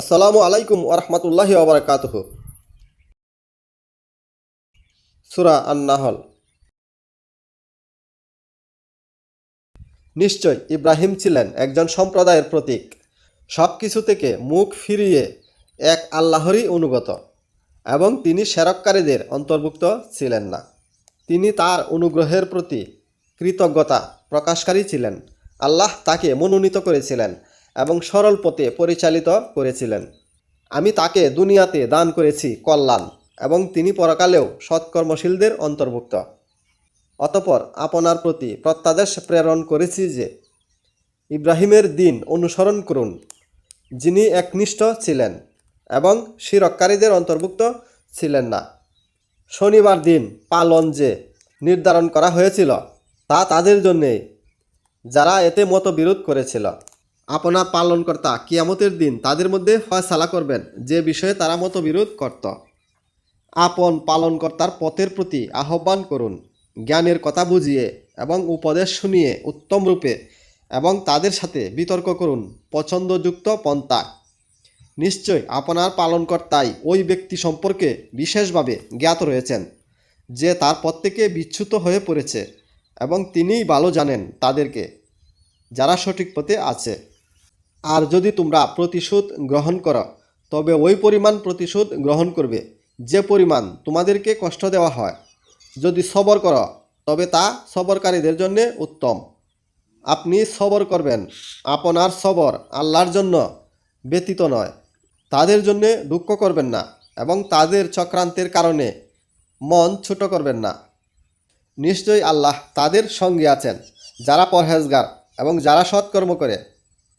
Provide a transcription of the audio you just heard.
আসসালামু আলাইকুম ওরহমতুল্লাহি ওবরাকাতুহ সুরা আন্নাহল। নিশ্চয় ইব্রাহিম ছিলেন একজন সম্প্রদায়ের প্রতীক। সব কিছু থেকে মুখ ফিরিয়ে এক আল্লাহরই অনুগত এবং তিনি সেরককারীদের অন্তর্ভুক্ত ছিলেন না। তিনি তার অনুগ্রহের প্রতি কৃতজ্ঞতা প্রকাশকারী ছিলেন। আল্লাহ তাকে মনোনীত করেছিলেন এবং সরল পথে পরিচালিত করেছিলেন। আমি তাকে দুনিয়াতে দান করেছি কল্যাণ এবং তিনি পরকালেও সৎকর্মশীলদের অন্তর্ভুক্ত। অতপর আপনার প্রতি প্রত্যাদেশ প্রেরণ করেছি যে, ইব্রাহিমের দিন অনুসরণ করুন, যিনি একনিষ্ঠ ছিলেন এবং শিরককারীদের অন্তর্ভুক্ত ছিলেন না। শনিবার দিন পালন যে নির্ধারণ করা হয়েছিল, তা তাদের জন্যে যারা এতে মতবিরোধ করেছিল। আপনার পালনকর্তা কিয়ামতের দিন তাদের মধ্যে ফয়সালা করবেন, যে বিষয়ে তারা মতবিরোধ করত। আপন পালনকর্তার পথের প্রতি আহ্বান করুন, জ্ঞানের কথা বুঝিয়ে এবং উপদেশ শুনিয়ে উত্তম রূপে এবং তাদের সাথে বিতর্ক করুন, পছন্দযুক্ত পন্থা। নিশ্চয় আপনার পালনকর্তাই ওই ব্যক্তি সম্পর্কে বিশেষভাবে জ্ঞাত রয়েছেন, যে তার পথ থেকে বিচ্যুত হয়ে পড়েছে এবং তিনিই ভালো জানেন তাদেরকে, যারা সঠিক পথে আছে। আর যদি তোমরা প্রতিশোধ গ্রহণ করো, তবে ওই পরিমাণ প্রতিশোধ গ্রহণ করবে, যে পরিমাণ তোমাদেরকে কষ্ট দেওয়া হয়। যদি সবর করো, তবে তা সবরকারীদের জন্য উত্তম। আপনি সবর করবেন, আপনার সবর আল্লাহর জন্য ব্যতীত নয়। তাদের জন্য দুঃখ করবেন না এবং তাদের চক্রান্তের কারণে মন ছোট করবেন না। নিশ্চয়ই আল্লাহ তাদের সঙ্গে আছেন, যারা পরহেজগার এবং যারা সৎকর্ম করে।